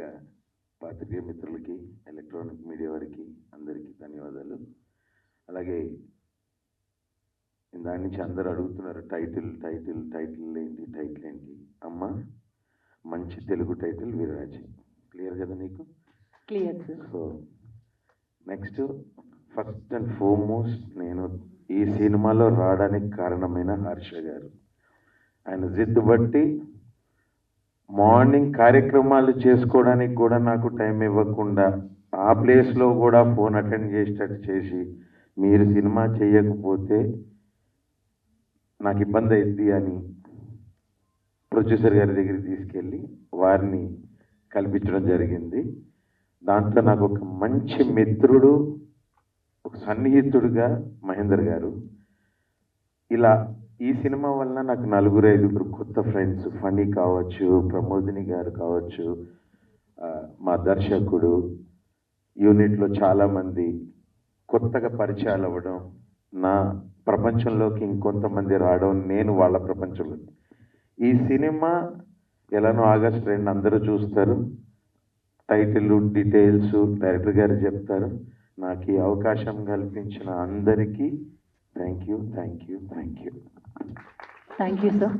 ముందుగా పాత్రికేయ మిత్రులకి ఎలక్ట్రానిక్ మీడియా వారికి అందరికీ ధన్యవాదాలు. అలాగే దాని నుంచి అందరూ అడుగుతున్నారు టైటిల్ టైటిల్ టైటిల్ ఏంటి టైటిల్ ఏంటి? అమ్మ మంచి తెలుగు టైటిల్ వీరరాజే. క్లియర్ కదా నీకు? Clear so next first and foremost నేను ఈ సినిమాలో రావడానికి కారణమైన హర్ష గారు. ఆయన జిద్దు బట్టి మార్నింగ్ కార్యక్రమాలు చేసుకోవడానికి కూడా నాకు టైం ఇవ్వకుండా ఆ ప్లేస్లో కూడా ఫోన్ అటెండ్ చేసేటట్టు చేసి మీరు సినిమా చేయకపోతే నాకు ఇబ్బంది అయింది అని ప్రొడ్యూసర్ గారి దగ్గరికి తీసుకెళ్ళి వారిని కల్పించడం జరిగింది. దాంతో నాకు ఒక మంచి మిత్రుడు ఒక సన్నిహితుడుగా మహేందర్ గారు ఇలా ఈ సినిమా వలన నాకు నలుగురు ఐదుగురు కొత్త ఫ్రెండ్స్ ఫనీ కావచ్చు ప్రమోదిని గారు కావచ్చు మా దర్శకుడు యూనిట్లో చాలామంది కొత్తగా పరిచయాలు అవ్వడం నా ప్రపంచంలోకి ఇంకొంతమంది రావడం నేను వాళ్ళ ప్రపంచంలో. ఈ సినిమా ఎలానో ఆగస్ట్ రెండు అందరూ చూస్తారు. టైటిల్ డీటెయిల్స్ డైరెక్టర్ గారు చెప్తారు. నాకు ఈ అవకాశం కల్పించిన అందరికీ thank you thank you thank you thank you sir